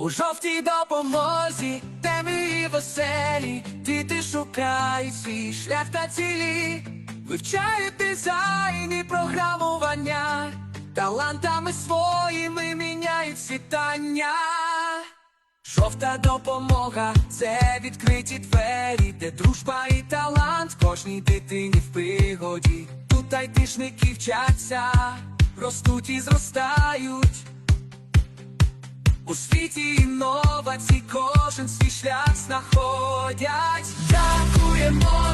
У жовтій допомозі, темі і веселі, діти шукають свій шлях та цілі, вивчають дизайн і програмування, талантами своїми міняють світання. Жовта допомога це відкриті двері, де дружба і талант кожній дитині в пригоді. Тут айтишники вчаться, ростуть і зростають. У світі інновацій кожен свій шлях знаходять. Дякуємо